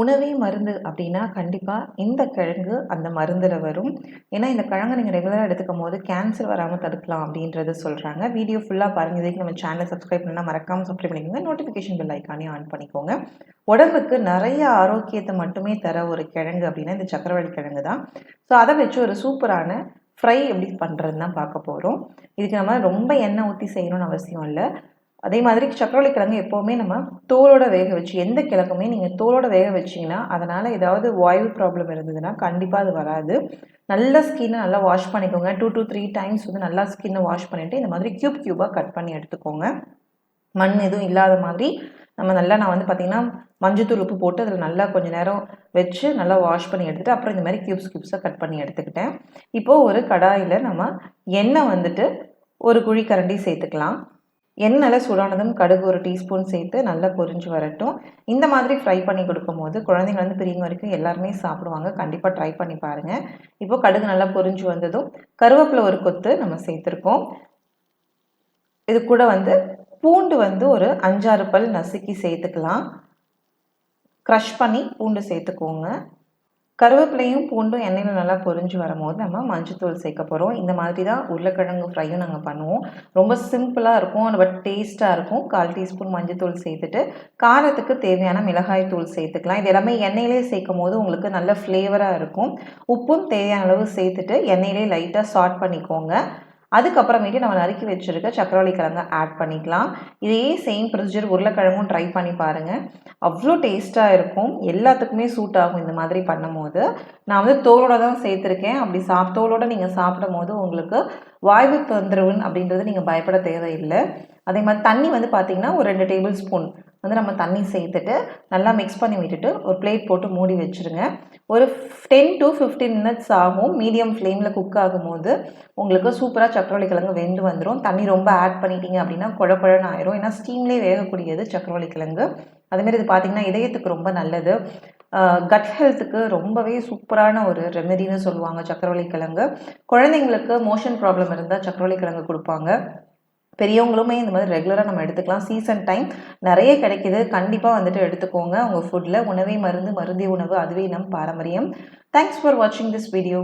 உணவே மருந்து அப்படின்னா கண்டிப்பாக இந்த கிழங்கு அந்த மருந்தில் வரும். ஏன்னா இந்த கிழங்கு நீங்கள் ரெகுலராக எடுத்துக்கும் போது கேன்சர் வராமல் தடுக்கலாம் அப்படின்றத சொல்கிறாங்க வீடியோ ஃபுல்லாக பாருங்க. இதுக்கு நம்ம சேனலை சப்ஸ்கிரைப் பண்ணால் மறக்காமல் சப்ஸ்கிரைப் பண்ணிக்கோங்க. நோட்டிஃபிகேஷன் பெல் ஐக்கானே ஆன் பண்ணிக்கோங்க. உடம்புக்கு நிறைய ஆரோக்கியத்தை மட்டுமே தர ஒரு கிழங்கு அப்படின்னா இந்த சக்கரவள்ளி கிழங்கு தான். ஸோ அதை வச்சு ஒரு சூப்பரான ஃப்ரை எப்படி பண்ணுறதுன்னு தான் பார்க்க போகிறோம் இதுக்கு நம்ம ரொம்ப எண்ணெய் ஊற்றி செய்யணும்னு அவசியம் இல்லை. அதே மாதிரி சக்கரவள்ளி கிழங்கு எப்போவுமே நம்ம தோலோட வேக வச்சு எந்த கிழங்குமே நீங்கள் தோலோட வேக வச்சிங்கன்னா அதனால் ஏதாவது வாயு ப்ராப்ளம் இருந்ததுன்னா கண்டிப்பாக அது வராது. நல்ல ஸ்கின்னை நல்லா வாஷ் பண்ணிக்கோங்க. டூ டூ த்ரீ டைம்ஸ் வந்து நல்லா ஸ்கின்னை வாஷ் பண்ணிவிட்டு இந்த மாதிரி க்யூப் க்யூபாக கட் பண்ணி எடுத்துக்கோங்க. மண் எதுவும் இல்லாத மாதிரி நம்ம நல்லா நான் வந்து பார்த்திங்கன்னா மஞ்சத்தூள் உப்பு போட்டு அதில் நல்லா கொஞ்சம் நேரம் வச்சு நல்லா வாஷ் பண்ணி எடுத்துகிட்டு அப்புறம் இந்த மாதிரி க்யூப்ஸ் க்யூப்ஸாக கட் பண்ணி எடுத்துக்கிட்டேன். இப்போது ஒரு கடாயில் நம்ம எண்ணெய் வந்துட்டு ஒரு குழி கரண்டி சேர்த்துக்கலாம். எண்ணெயில் சூடானதும் கடுகு ஒரு டீஸ்பூன் சேர்த்து நல்லா பொரிஞ்சு வரட்டும். இந்த மாதிரி ஃப்ரை பண்ணி கொடுக்கும்போது குழந்தைங்க வந்து பிரியும் வரைக்கும் எல்லாருமே சாப்பிடுவாங்க. கண்டிப்பாக ட்ரை பண்ணி பாருங்கள் இப்போ கடுகு நல்லா பொரிஞ்சு வந்ததும் கருவேப்பிலை ஒரு கொத்து நம்ம சேர்த்துருக்கோம். இது கூட வந்து பூண்டு வந்து ஒரு அஞ்சாறு பல் நசுக்கி சேர்த்துக்கலாம். க்ரஷ் பண்ணி பூண்டு சேர்த்துக்கோங்க. கருவேப்பிலையும் பூண்டும் எண்ணெயில் நல்லா பொரிஞ்சு வரும்போது நம்ம மஞ்சத்தூள் சேர்க்க போகிறோம் இந்த மாதிரி தான் உருளைக்கிழங்கு ஃப்ரையும் நாங்கள் பண்ணுவோம். ரொம்ப சிம்பிளாக இருக்கும் பட் டேஸ்ட்டாக இருக்கும். கால் டீஸ்பூன் மஞ்சத்தூள் சேர்த்துட்டு காரத்துக்கு தேவையான மிளகாய் தூள் சேர்த்துக்கலாம். இது எல்லாமே எண்ணெயிலே சேர்க்கும் போது உங்களுக்கு நல்ல ஃப்ளேவராக இருக்கும். உப்பும் தேவையான அளவு சேர்த்துட்டு எண்ணெயிலே லைட்டாக சாட் பண்ணிக்கோங்க. அதுக்கப்புறமேட்டு நம்ம நறுக்கி வச்சுருக்க சக்கரவள்ளி கிழங்கு ஆட் பண்ணிக்கலாம். இதே சேம் ப்ரொசீஜர் உருளைக்கிழங்கும் ட்ரை பண்ணி பாருங்கள் அவ்வளோ டேஸ்ட்டாக இருக்கும். எல்லாத்துக்குமே சூட் ஆகும் இந்த மாதிரி பண்ணும்போது. நான் வந்து தோலோட தான் சேர்த்துருக்கேன். அப்படி சாப் தோலோட நீங்கள் சாப்பிடும் போது உங்களுக்கு வாய்வு தொந்தரவுன்னு அப்படின்றது நீங்கள் பயப்பட தேவையில்லை. அதே மாதிரி தண்ணி வந்து பார்த்திங்கன்னா ஒரு ரெண்டு டேபிள் ஸ்பூன் வந்து நம்ம தண்ணி சேர்த்துட்டு நல்லா மிக்ஸ் பண்ணி விட்டுட்டு ஒரு பிளேட் போட்டு மூடி வச்சுருங்க. ஒரு டென் டு ஃபிஃப்டீன் மினிட்ஸ் ஆகும். மீடியம் ஃப்ளேமில் குக் ஆகும்போது உங்களுக்கு சூப்பராக சக்கரவள்ளி கிழங்கு வெந்து வந்துடும் தண்ணி ரொம்ப ஆட் பண்ணிட்டீங்க அப்படின்னா குழ குழன்னு ஆயிரும். ஏன்னா ஸ்டீம்லேயே வேகக்கூடியது சக்கரவள்ளி கிழங்கு. அதுமாரி இது பார்த்திங்கன்னா இதயத்துக்கு ரொம்ப நல்லது. கட் ஹெல்த்துக்கு ரொம்பவே சூப்பரான ஒரு ரெமெடின்னு சொல்லுவாங்க சக்கரவள்ளி கிழங்கு. குழந்தைங்களுக்கு மோஷன் ப்ராப்ளம் இருந்தால் சக்கரவள்ளி கிழங்கு கொடுப்பாங்க. பெரியவங்களுமே இந்த மாதிரி ரெகுலராக நம்ம எடுத்துக்கலாம். சீசன் டைம் நிறைய கிடைக்கிது. கண்டிப்பாக வந்துட்டு எடுத்துக்கோங்க. உங்கள் ஃபுட்டில் உணவே மருந்து மருந்திய உணவு அதுவே நம் பாரம்பரியம். தேங்க்ஸ் ஃபார் வாட்சிங் திஸ் வீடியோ